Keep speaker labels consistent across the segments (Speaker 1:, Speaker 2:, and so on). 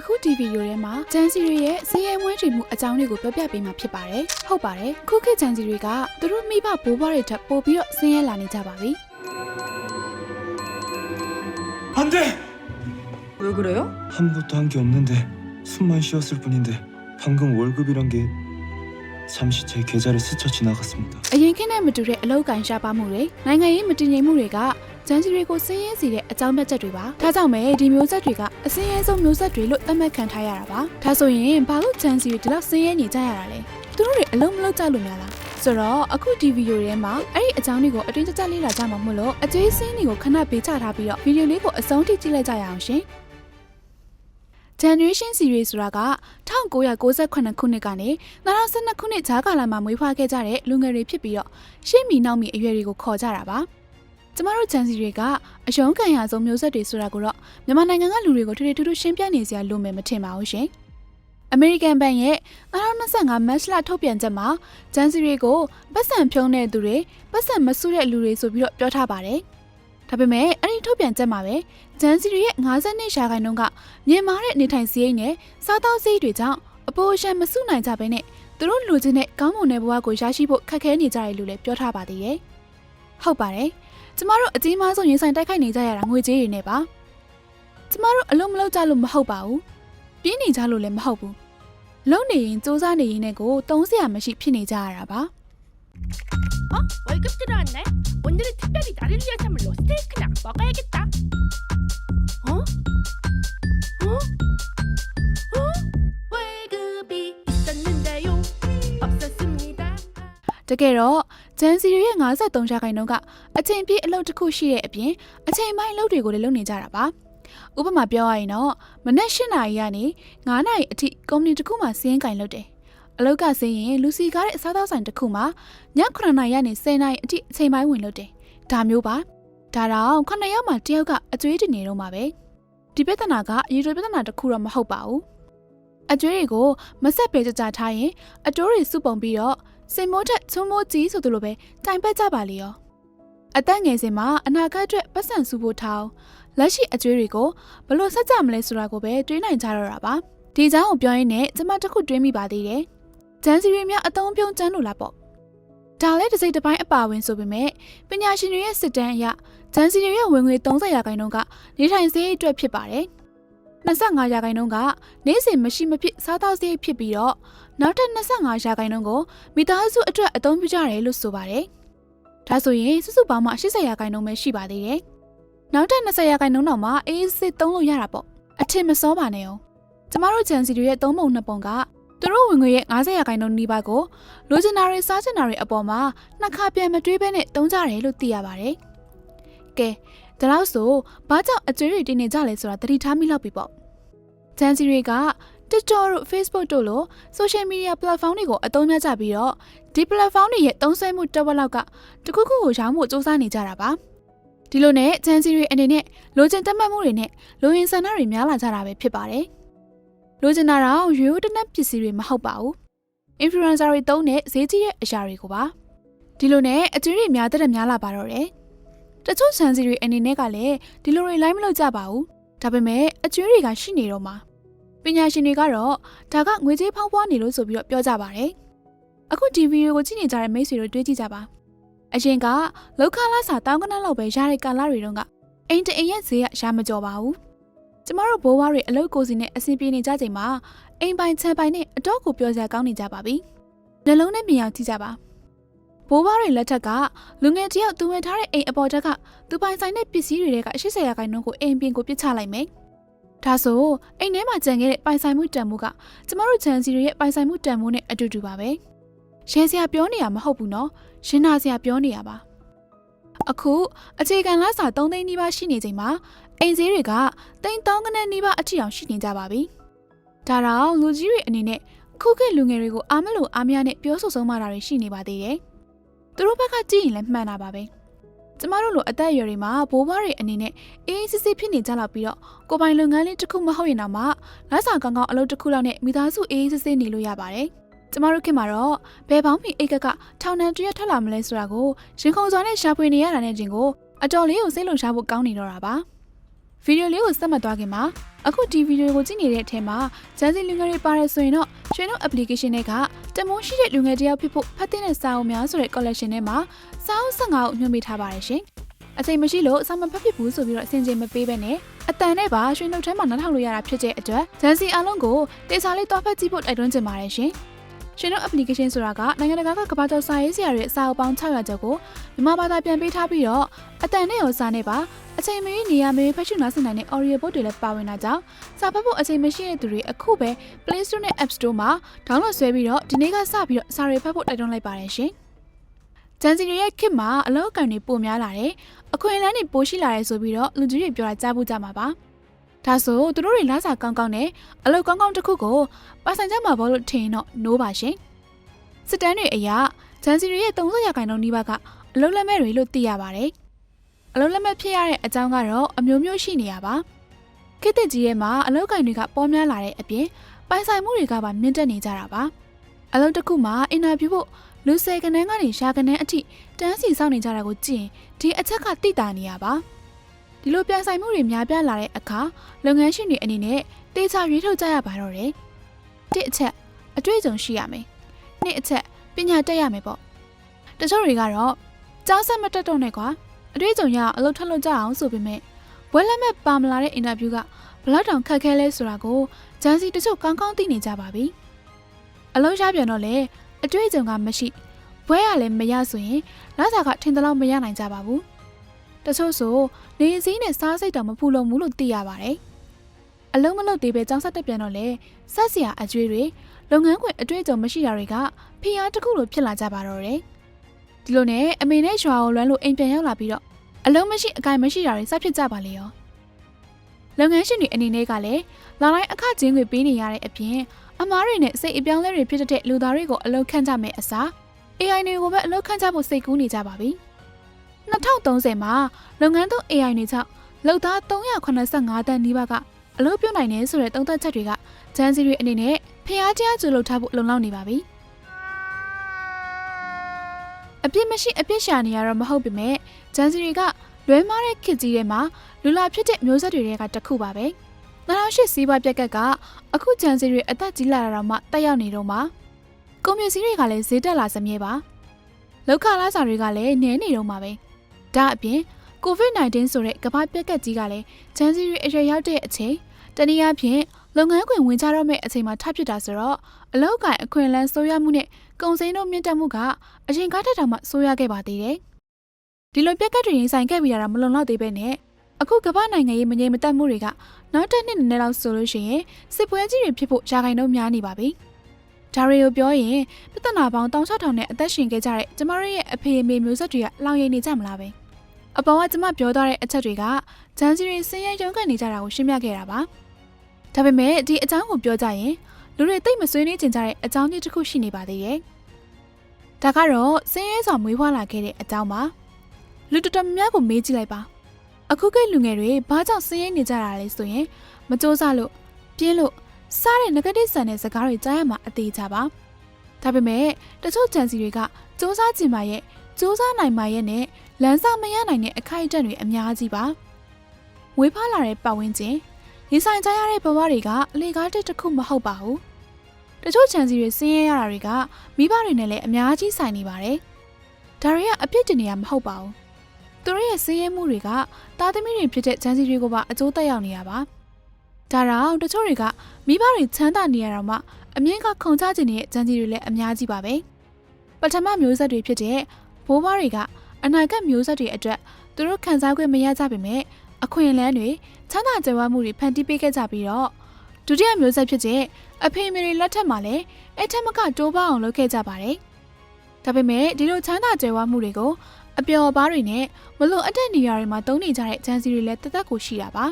Speaker 1: အခုဒီဗီဒီယိုထဲမှာဂျန်စီတွေရဲ့ဇေယျမွေးချွေမှုအကြောင်းတွေကိုပြောပြပေးမှာဖြစ်ပါတယ်။ဟုတ်ပါတယ်။ခုခေတ်ဂျန်စီတွေကသူတို့မိဘဘိုးဘွားတွေထပ်ပို့ပြီးတော့ဆင်းရဲလာနေကြပါပြီ
Speaker 2: 안 돼!
Speaker 3: 왜 그래요?
Speaker 2: 아무것도 한 게 없는데 숨만 쉬었을 뿐인데 방금 월급이란 게 잠시 제 계좌를 스쳐 지나갔습니다.
Speaker 1: ။အရင်ခေတ်နဲ့မတူတဲ့အလောက်ကန်ရှားပါမှုတွေနိုင်ငံရေးမတည်ငြိမ်မှုတွေက ဂျန်စီတွေကိုဆင်းရဲစေတဲ့အကြောင်းပြချက်တွေပါ။ဒါကြောင့်ပဲဒီမျိုးဆက်တွေကအဆင်းရဲဆုံးမျိုးဆက်တွေလို့သတ်မှတ်ခံထားရတာပါ။ဒါဆိုရင်ဘာလို့ဂျန်စီတွေဒီလောက်ဆင်းရဲနေကြရတာလဲ။သူတို့တွေအလုံးမလုံးကြလို့များလား။ဆိုတော့အခုဒီဗီဒီယိုထဲမှာအဲ့ဒီအကြောင်းတွေကိုအတွင်းကျကျလေးလာကြမှာမို့လို့အကျွေးစင်းတွေကိုခဏပေးချထားပြီးတော့ဗီဒီယိုလေးကိုအဆုံးထိကြည့်လိုက်ကြရအောင်ရှင်။ Generation Series ဆိုတာက1998ခုနှစ်ကနေ2012ခုနှစ်ဂျားကာလမှာမွေးဖွားခဲ့ကြတဲ့လူငယ်တွေဖြစ်ပြီးတော့ရှေ့မီနောက်မီအရွယ်တွေကိုခေါ်ကြတာပါ။ ကျမတို့ Gen Z တွေကအယုံခံရဆုံးမျိုးဆက်တွေဆိုတာကိုတော့မြန်မာနိုင်ငံကလူတွေကိုထွေထွေထူးထူးရှင်းပြနေစရာလိုမယ်မထင်ပါဘူးရှင်။ American Bank ရဲ့2025 March လထုတ်ပြန်ချက်မှာ Gen Z တွေကိုပတ်စံဖြုံးတဲ့သူတွေပတ်စံမဆုတဲ့လူတွေဆိုပြီးတော့ပြောထားပါတယ်။ဒါပေမဲ့အဲ့ဒီထုတ်ပြန်ချက်မှာပဲဂျန်စီတွေရဲ့52ရှာခိုင်နှုန်းကမြင်မာတဲ့နေထိုင်စရိတ်နဲ့စားသောက်စရိတ်တွေကြောင့်အပိုရှန်မစုနိုင်ကြဘဲနဲ့သူတို့လူချင်းတဲ့ကောင်းမွန်တဲ့ဘဝကိုရရှိဖို့ခက်ခဲနေကြတယ်လို့လည်းပြောထားပါသေးတယ်။ဟုတ်ပါတယ်။ ကျမတို့အကြီးမားဆုံးရင်ဆိုင်တိုက်ခိုက်နေကြရတာငွေကြေးတွေနဲ့ပါ။ကျမတို့အလုံးမလုံးကြလို့မဟုတ်ပါဘူး။ပြင်းနေကြလို့လည်းမဟုတ်ဘူး။လုံနေရင်စူးစမ်းနေရင်နဲ့ကိုတုံးစရာမရှိဖြစ်နေကြရတာပါ
Speaker 4: 어? 월급 들어왔네? 오늘은 특별히 나를 위한 선물로 스테이크나 먹어야겠다. 어? 어? 어? 월급이 있었는데요. 없었습니다.
Speaker 1: ။တကယ်တော့ ဂျန်စီတွေရဲ့53ရာခိုင်နှုန်းကအချိန်ပြည့်အလုပ်တစ်ခုရှိတဲ့အပြင်အချိန်ပိုင်းအလုပ်တွေကိုလည်းလုပ်နေကြတာပါ။ဥပမာပြောရရင်တော့မနက်၈နာရီကနေ9နာရီအထိကုမ္ပဏီတစ်ခုမှစီးရင်ကင်လုပ်တယ်။အလုပ်ကစင်းရင်လူစီကားတဲ့အစားသောက်ဆိုင်တစ်ခုမှည9နာရီကနေ10နာရီအထိအချိန်ပိုင်းဝင်လုပ်တယ်။ဒါမျိုးပါ။ဒါတော့9ရက်မှတယောက်ကအကျွေးတင်နေတော့မှာပဲ။ဒီပြဿနာကရေတိုပြဿနာတစ်ခုတော့မဟုတ်ပါဘူး။အကျွေးတွေကိုမဆက်ပေကြကြထားရင်အတိုးတွေစုပုံပြီးတော့ စင်မိုးထက်ချုံမိုးကြီးဆိုသလိုပဲတိုင်ပတ်ကြပါလေရောအသက်ငယ်စဉ်မှာအနာဂတ်အတွက်ပတ်စံစုဖို့ထောင်းလက်ရှိအကျွေးတွေကိုဘလို့ဆက်ကြမလဲဆိုတာကိုပဲတွေးနိုင်ကြတော့တာပါဒီเจ้าကိုပြောရင်းနဲ့ကျမတစ်ခုတွေးမိပါသေးတယ်ဂျန်စီရီများအတုံးပြုံးကျန်းလို့လားပေါ့ဒါလည်းတစ်စိတ်တစ်ပိုင်းအပါဝင်ဆိုပေမဲ့ပညာရှင်တွေရဲ့စစ်တမ်းအရဂျန်စီရီရဲ့ဝင်ငွေ30ရာခိုင်နှုန်းကနေထိုင်စရိတ်အတွက်ဖြစ်ပါတယ်25ရာခိုင်နှုန်းကနေ့စဉ်မရှိမဖြစ်စားသောက်စရိတ်ဖြစ်ပြီးတော့ နောက်ထပ်25ရာခိုင်နှုန်းကိုမိသားစုအတွက်အသုံးပြုကြတယ်လို့ဆိုပါတယ်။ဒါဆိုရင်စုစုပေါင်းမှ80ရာခိုင်နှုန်းပဲရှိပါသေးတယ်။နောက်ထပ်20ရာခိုင်နှုန်းတော့မှအေးစစ်သုံးလို့ရတာပေါ့။အထင်မစောပါနဲ့အောင်။ကျမတို့ဂျန်စီတွေရဲ့သုံးပုံနှစ်ပုံကသူတို့ဝင်ငွေရဲ့90ရာခိုင်နှုန်းနီးပါးကိုလိုချင်တာတွေစားချင်တာတွေအပေါ်မှာနှစ်ခါပြန်မတွေးဘဲနဲ့တုံးကြတယ်လို့သိရပါတယ်။ကဲဒါလို့ဆိုဘာကြောင့်အကျွေးတွေတင်နေကြလဲဆိုတာသတိထားမိလောက်ပြီပေါ့။ဂျန်စီတွေက TikTok တို့ Facebook တို့လို social media platform တွေကိုအသုံးများကြပြီးတော့ဒီ platform တွေရဲ့သုံးစွဲမှုတစ်ဝက်လောက်ကတခုခုကိုရောင်းဖို့စူးစမ်းနေကြတာပါဒီလိုနဲ့ချန်စီတွေအနေနဲ့လိုချင်တက်မှတ်မှုတွေနဲ့လိုရင်ဆန္ဒတွေများလာကြတာပဲဖြစ်ပါတယ်လိုချင်တာတော့ရိုးရိုးတနက်ပစ္စည်းတွေမဟုတ်ပါဘူး influencer တွေတုံးတဲ့ဈေးကြီးတဲ့အရာတွေကိုပါဒီလိုနဲ့အကျွေးတွေများတဲ့များလာပါတော့တယ်တချို့ချန်စီတွေအနေနဲ့ကလည်းဒီလိုတွေလိုက်မလို့ကြပါဘူးဒါပေမဲ့အကျွေးတွေကရှိနေတော့မှာ ပညာရှင်တွေကတော့ဒါကငွေကြေးဖောင်းပွားနေလို့ဆိုပြီးတော့ပြောကြပါတယ်။အခုဒီဗီဒီယိုကိုကြည့်နေကြတဲ့မိတ်ဆွေတို့တွေးကြည့်ကြပါ။အရင်ကလောက်ခလာစာတောင်းကနန်းလောက်ပဲရတဲ့ကာလတွေတုန်းကအိမ်တအိမ်ရဲ့ဈေးကရမကြော်ပါဘူး။ကျမတို့ဘိုးဘွားတွေအလုပ်ကိုစီနဲ့အဆင်ပြေနေကြချိန်မှာအိမ်ပိုင်ခြံပိုင်နဲ့အတော့ကိုပြောစရာကောင်းနေကြပါပြီ။နှလုံးနဲ့မြင်အောင်ကြည့်ကြပါ။ဘိုးဘွားတွေလက်ထက်ကလူငယ်တယောက်သူဝင်ထားတဲ့အိမ်အပေါ်တက်ကသူပိုင်ဆိုင်တဲ့ပစ္စည်းတွေက80ရာခိုင်နှုန်းကိုအိမ်ပြင်ကိုပြစ်ချလိုက်မယ်။ ဒါဆိုအိမ်ထဲမှာကြံခဲ့တဲ့ပိုင်ဆိုင်မှုတန်မိုးကကျမတို့ဂျန်စီတွေရဲ့ပိုင်ဆိုင်မှုတန်မိုးနဲ့အတူတူပါပဲ။ရဲစရာပြောနေရမဟုတ်ဘူးနော်။ရှင်းနာစရာပြောနေရပါ။အခုအခြေခံလစာ3သိန်းနီးပါးရှိနေချိန်မှာအိမ်ဈေးတွေကသိန်း3ခနဲ့နီးပါးအထိအောင်ရှိနေကြပါပြီ။ဒါတော့လူကြီးတွေအနေနဲ့ခုခေတ်လူငယ်တွေကိုအားမလို့အားမရနဲ့ပြောဆိုဆုံးမတာတွေရှိနေပါသေးတယ်။သူတို့ဘက်ကကြည့်ရင်လည်းမှန်တာပါပဲ။ ကျမတို့လိုအသက်အရွယ်တွေမှာဘိုးဘွားတွေအနေနဲ့အေးအေးစစ်စစ်ဖြစ်နေကြတော့ပြီးတော့ကိုယ်ပိုင်လုပ်ငန်းလေးတစ်ခုမဟုတ်ရင်တော့မှလက်ဆောင်ကောင်းကောင်းအလုပ်တစ်ခုလောက်နဲ့မိသားစုအေးအေးစစ်စစ်နေလို့ရပါတယ်။ကျမတို့ခင်မှာတော့ဘယ်ပေါင်းမီအိတ်ကကထောင်နှံတရက်ထွက်လာမလဲဆိုတာကိုရင်ခုန်စွာနဲ့ရှာဖွေနေရတာနဲ့ချင်းကိုအတော်လေးကိုစိတ်လုံရှားဖို့ကောင်းနေတော့တာပါ။ ဗီဒီယိုလေးကိုစက်မှတ်သွားခင်မှာအခုဒီဗီဒီယိုကိုကြည့်နေတဲ့အထက်မှာဂျန်စီလူငယ်တွေပါတယ်ဆိုရင်တော့ရွှေတို့ application တွေကတမိုးရှိတဲ့လူငယ်တစ်ယောက်ဖြစ်ဖို့ဖတ်တဲ့စာအုပ်များဆိုတဲ့ collection ထဲမှာစာအုပ်15အုပ်ညွှန်ပေးထားပါတယ်ရှင်။အချိန်မရှိလို့စာမဖတ်ဖြစ်ဘူးဆိုပြီးတော့အဆင်ပြေမပေးပဲနဲ့အတန်နဲ့ပါရွှေနှုတ်ထဲမှာနားထောင်လို့ရတာဖြစ်တဲ့အတွက်ဂျန်စီအားလုံးကိုတေချာလေးသွားဖတ်ကြည့်ဖို့တိုက်တွန်းချင်ပါတယ်ရှင်။ ရှင်တို့ application ဆိုတာကနိုင်ငံတကာကကမ္ဘာကျော်စာရေးဆရာတွေအစာအုပ်ပေါင်း600ကျော်ကိုမြန်မာဘာသာပြန်ပေးထားပြီးတော့အတန်နဲ့ရောစာနဲ့ပါအချိန်မရွေးနေရာမရွေးဖတ်ရှုနားဆင်နိုင်တဲ့ audio book တွေလည်းပါဝင်တာကြောင့်စာဖတ်ဖို့အချိန်မရှိတဲ့သူတွေအခုပဲ Play Store နဲ့ App Store မှာ download ဆွဲပြီးတော့ဒီနေ့ကစပြီးတော့စာတွေဖတ်ဖို့တိုက်တွန်းလိုက်ပါတယ်ရှင်။ဂျန်စီတွေရဲ့ခေတ်မှာအလောက်အကန်တွေပိုများလာတယ်။အခွင့်အလမ်းတွေပိုရှိလာတယ်ဆိုပြီးတော့လူကြီးတွေပြောတာကြားဖို့ကြမှာပါ။ ဒါဆိုသူတို့တွေလားစာကောင်းကောင်းနဲ့အလောက်ကောင်းကောင်းတစ်ခုကိုပါဆိုင်ကြမှာဘောလို့ထင်ရင်တော့နိုးပါရှင်။စစ်တမ်းတွေအရဂျန်စီတွေရဲ့30ရာခိုင်နှုန်းနီးပါးကအလောက်လက်မဲ့တွေလို့သိရပါတယ်။အလောက်လက်မဲ့ဖြစ်ရတဲ့အကြောင်းကတော့အမျိုးမျိုးရှိနေရပါ။ခေတ်သစ်ကြီးရဲ့မှာအလောက်ကင်တွေကပေါများလာတဲ့အပြင်ပိုင်ဆိုင်မှုတွေကပါမြင့်တက်နေကြတာပါအလုပ်တစ်ခုမှာအင်တာဗျူးဖို့လူဆယ်ကနန်းကနေရှာကနန်းအထိတန်းစီစောင့်နေကြတာကိုကြည့်ရင်ဒီအချက်ကတိတာနေရပါ ဒီလိုပြိုင်ဆိုင်မှုတွေများပြားလာတဲ့အခါလုပ်ငန်းရှင်တွေအနေနဲ့တေချာရွေးထုတ်ကြရပါတော့တယ်တစ်အချက်အတွေ့အကြုံရှိရမယ်နှစ်အချက်ပညာတက်ရမယ်ပေါ့တချို့တွေကတော့ကြားဆက်မတက်တော့နဲ့ကွာအတွေ့အကြုံရအောင်အလုပ်ထွက်လို့ကြအောင်ဆိုပေမဲ့ဘွဲလက်မဲ့ပါမလာတဲ့အင်တာဗျူးကဘလောက်တောင်ခက်ခဲလဲဆိုတာကိုဂျန်စီတချို့ကောင်းကောင်းသိနေကြပါပြီ။အလုံးရပြန်တော့လေအတွေ့အကြုံကမရှိဘွဲရလည်းမရဆိုရင်လာစာကထင်သလောက်မရနိုင်ကြပါဘူး။ တချို့ဆိုနေစည်းနဲ့စားစိတ်တောင်မဖူလုံဘူးလို့သိရပါတယ်။အလုံးမလုံးသေးပဲចောင်းဆက်တက်ပြန်တော့လေဆက်စရာအကျွေးတွေလုပ်ငန်းခွင်အတွေ့အကြုံမရှိတာတွေကဖီးအားတစ်ခုလိုဖြစ်လာကြပါတော့တယ်။ဒီလိုနဲ့အမေနဲ့ရွာကိုလွမ်းလို့အိမ်ပြန်ရောက်လာပြီးတော့အလုံးမရှိအကိုင်မရှိတာတွေစဖြစ်ကြပါလေရော။လုပ်ငန်းရှင်တွေအနေနဲ့ကလည်းလာတိုင်းအခကျင်းတွေပေးနေရတဲ့အပြင်အမားတွေနဲ့စိတ်အပြောင်းလဲတွေဖြစ်တဲ့လူသားတွေကိုအလုပ်ခန့်ကြမယ်အစား AI တွေကိုပဲအလုပ်ခန့်ကြဖို့စိတ်ကူးနေကြပါပြီ။ 2030မှာလုပ်ငန်းသုံး AI တွေကြောင့်လုပ်သား385တန်းနီးပါးကအလုပ်ပြုတ်နိုင်တယ်ဆိုတဲ့သုံးသပ်ချက်တွေကဂျန်စီတွေအနေနဲ့ဖျားကြားကျူလုပ်ထားဖို့လုံလောက်နေပါပြီ။အပြစ်မရှိအပြစ်ရှာနေရတော့မဟုတ်ပေမဲ့ဂျန်စီတွေကလွဲမားတဲ့ခစ်ကြီးထဲမှာလူလာဖြစ်တဲ့မျိုးဆက်တွေကတစ်ခုပါပဲ။2008စီးပွားပြက်ကက်ကအခုဂျန်စီတွေအသက်ကြီးလာတာတော့မှတက်ရောက်နေတော့မှာကွန်မြူစည်းတွေကလည်းဈေးတက်လာစမြဲပါလောက်ခလာစာတွေကလည်းနည်းနေတော့မှာပဲ ဒါအပြင် COVID-19 ဆိုတဲ့ကမ္ဘာပြက်ကက်ကြီးကလည်းဂျန်စီတွေအရွယ်ရောက်တဲ့အချိန်တနည်းအားဖြင့်လုပ်ငန်းခွင်ဝင်ကြတော့မယ့်အချိန်မှာထပ်ဖြစ်တာဆိုတော့အလောက်ကိုင်အခွင့်အလမ်းဆိုးရမှုနဲ့ကုန်စည်တို့မြင့်တက်မှုကအရင်ကားထက်တောင်မှဆိုးရခဲ့ပါသေးတယ်ဒီလိုပြက်ကက်တွေရင်ဆိုင်ခဲ့ပြီးတာတော့မလုံလောက်သေးပဲနဲ့အခုကမ္ဘာနိုင်ငံရေးမငြိမ်မသက်မှုတွေကနောက်တစ်နှစ်နည်းနည်းလောက်ဆိုလို့ရှိရင်စစ်ပွဲကြီးတွေဖြစ်ဖို့ရာခိုင်နှုန်းများနေပါပြီ။ဒါတွေကိုပြောရင်ပြဿနာပေါင်း16000နဲ့အသက်ရှင်ခဲ့ကြတဲ့ကျမတို့ရဲ့အဖေအမေမျိုးဆက်တွေကလောင်ရိပ်နေကြမလားပဲ။ အပေါ်ကကျမပြောသွားတဲ့အချက်တွေကဂျန်စီတွေဆင်းရဲရုန်းကန်နေကြတာကိုရှင်းပြခဲ့တာပါ။ဒါပေမဲ့ဒီအကြောင်းကိုပြောကြရင်လူတွေသိမ့်မဆွေးနွေးကြင်ကြတဲ့အကြောင်းကြီးတစ်ခုရှိနေပါသေးတယ်။ဒါကတော့ဆင်းရဲစွာမွေးဖွားလာခဲ့တဲ့အကြောင်းပါ။လူတော်တော်များများကိုမေးကြည့်လိုက်ပါ။အခုကလူငယ်တွေဘာကြောင့်ဆင်းရဲနေကြတာလဲဆိုရင်မစ조사လို့ပြင်းလို့စားတဲ့ negative ဆန်တဲ့စကားတွေကြားရမှာအသေးချပါဒါပေမဲ့တချို့ဂျန်စီတွေကစ조사ကျင်ပါရဲ့စ조사နိုင်ပါရဲ့နဲ့ လမ်းစာမရနိုင်တဲ့အခိုက်အတန့်တွေအများကြီးပါဝေးဖားလာတဲ့ပတ်ဝန်းကျင်ရင်းဆိုင်ကြရတဲ့ဘဝတွေကအလေကားတစ်တစ်ခုမဟုတ်ပါဘူးတချို့ဂျန်စီတွေဆင်းရဲရတာတွေကမိဘတွေနဲ့လည်းအများကြီးဆိုင်နေပါတယ်ဒါတွေကအပြစ်တင်နေရမဟုတ်ပါဘူးသူတို့ရဲ့ဆင်းရဲမှုတွေကသားသမီးတွေဖြစ်တဲ့ဂျန်စီတွေကိုပါအကျိုးသက်ရောက်နေရပါဒါတောင်တချို့တွေကမိဘတွေချမ်းသာနေရတော့မှအမြင့်ကခုံချခြင်းတဲ့ဂျန်စီတွေလည်းအများကြီးပါပဲပထမမျိုးဆက်တွေဖြစ်တဲ့ဘိုးဘွားတွေက အနာဂတ်မျိုးဆက်တွေအတွက်သူတို့ခံစား권မရကြပေမဲ့အခွင့်အလမ်းတွေချမ်းသာကြွယ်ဝမှုတွေဖန်တီးပေးခဲ့ကြပြီးတော့ဒုတိယမျိုးဆက်ဖြစ်တဲ့အဖေမေတွေလက်ထက်မှာလည်းအဲ့ထက်မကတိုးပေါအောင်လုပ်ခဲ့ကြပါတယ်ဒါပေမဲ့ဒီလိုချမ်းသာကြွယ်ဝမှုတွေကိုအပျော်ပါးတွေနဲ့မလို့အတက်နေရာတွေမှာတုံးနေကြတဲ့ဂျန်စီတွေလည်းတသက်ကိုရှိတာပါ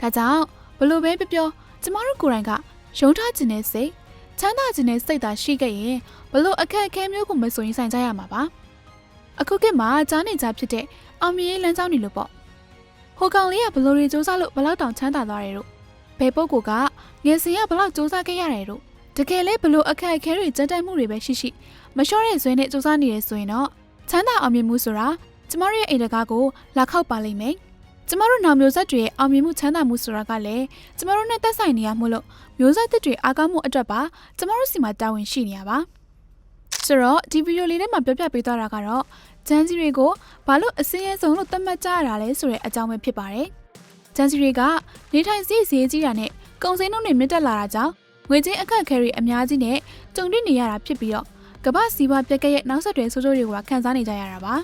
Speaker 1: ဒါကြောင့်ဘလို့ပဲပြောပြောကျမတို့ကိုယ်တိုင်ကရုံးထားခြင်းနဲ့စိတ်ချမ်းသာခြင်းနဲ့စိတ်သာရှိခဲ့ရင်ဘလို့အခက်အခဲမျိုးကိုမဆိုရင်ဆိုင်ကြရမှာပါ အခုခေတ်မှာကြားနေကြဖြစ်တဲ့အောင်မြင်ရေးလမ်းကြောင်းတွေလို့ပေါ့ဟိုကောင်လေးကဘလို့တွေစူးစမ်းလို့ဘလောက်တောင်ချမ်းသာသွားတယ်လို့ဘယ်ပုဂ္ဂိုလ်ကငယ်စဉ်ကဘလောက်စူးစမ်းခဲ့ရတယ်လို့တကယ်လဲဘလို့အခက်အခဲတွေကြမ်းတိုက်မှုတွေပဲရှိရှိမလျှော့တဲ့ဇွဲနဲ့စူးစမ်းနေရဆိုရင်တော့ချမ်းသာအောင်မြင်မှုဆိုတာကျမတို့ရဲ့အိမ်တကားကိုလာခောက်ပါလိမ့်မယ်ကျမတို့နောက်မျိုးဆက်တွေရဲ့အောင်မြင်မှုချမ်းသာမှုဆိုတာကလည်းကျမတို့နဲ့သက်ဆိုင်နေရမို့လို့မျိုးဆက်သစ်တွေအားကောင်းမှုအတွက်ပါကျမတို့စီမှာတာဝန်ရှိနေရပါ ဆိုတော့ဒီဗီဒီယိုလေးထဲမှာပြောပြပေးသွားတာကတော့ဂျန်စီတွေကိုဘာလို့အစင်းရဲဆုံးလို့သတ်မှတ်ကြရတာလဲဆိုတဲ့အကြောင်းပဲဖြစ်ပါတယ်ဂျန်စီတွေကနေထိုင်စည်းဈေးကြီးတာနဲ့ကုန်စည်နှုန်းတွေမြင့်တက်လာတာကြောင့်ငွေကြေးအခက်အခဲတွေအများကြီးနဲ့ကြုံတွေ့နေရတာဖြစ်ပြီးတော့ကမ္ဘာစီးပွားပြက်ကရဲ့နောက်ဆက်တွဲဆိုးဆိုးတွေကခံစားနေကြရတာပါ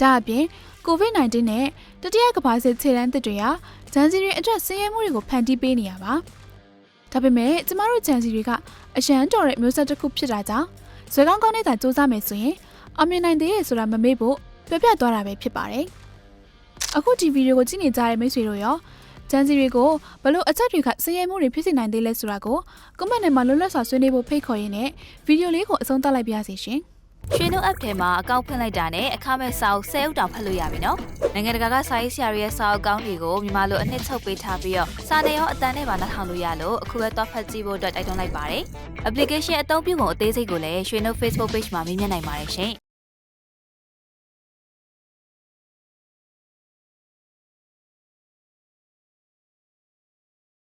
Speaker 1: ဒါအပြင် COVID-19 နဲ့တတိယကမ္ဘာစစ်ခြေလှမ်းသစ်တွေဟာဂျန်စီတွေအတွက်ဆင်းရဲမှုတွေကိုဖန်တီးပေးနေရပါဒါပေမဲ့ကျမတို့ဂျန်စီတွေကအရန်တော်တဲ့မျိုးဆက်တစ်ခုဖြစ်တာကြောင့် ဇွဲကောင်းကောင်းနဲ့သာစူးစမ်းမယ်ဆိုရင်အောင်မြင်နိုင်သေးရဲ့ဆိုတာမမေ့ဖို့ပြပြသွားတာပဲဖြစ်ပါတယ်အခုဒီဗီဒီယိုကိုကြည့်နေကြတဲ့မိတ်ဆွေတို့ရောဂျန်စီတွေကိုဘလို့အချက်တွေကဆင်းရဲမှုတွေဖြစ်စေနိုင်သေးလဲဆိုတာကိုကွန်မန့်ထဲမှာလွတ်လပ်စွာဆွေးနွေးဖို့ဖိတ်ခေါ်ရင်းနဲ့ဗီဒီယိုလေးကိုအဆုံးသတ်လိုက်ပါရစေရှင်
Speaker 5: ရွှေနှုတ် app ထဲမှာအကောင့်ဖွင့်လိုက်တာနဲ့အခမဲ့စာအုပ်10အုပ်တောင်ဖတ်လို့ရပြီနော်။နိုင်ငံတကာကစာရေးဆရာတွေရဲ့စာအုပ်ကောင်းတွေကိုမြန်မာလိုအနှစ်ချုပ်ပေးထားပြီးတော့စာနယ်ရောအတန်းနဲ့ပါနှာထောင်လို့ရလို့အခုပဲတော့ဖတ်ကြည့်ဖို့အတွက်တိုက်တွန်းလိုက်ပါတယ်။ application အသုံးပြုပုံအသေးစိတ်ကိုလည်းရွှေနှုတ် Facebook page မှာမြင်မြင်နိုင်ပါတယ်ရှင်။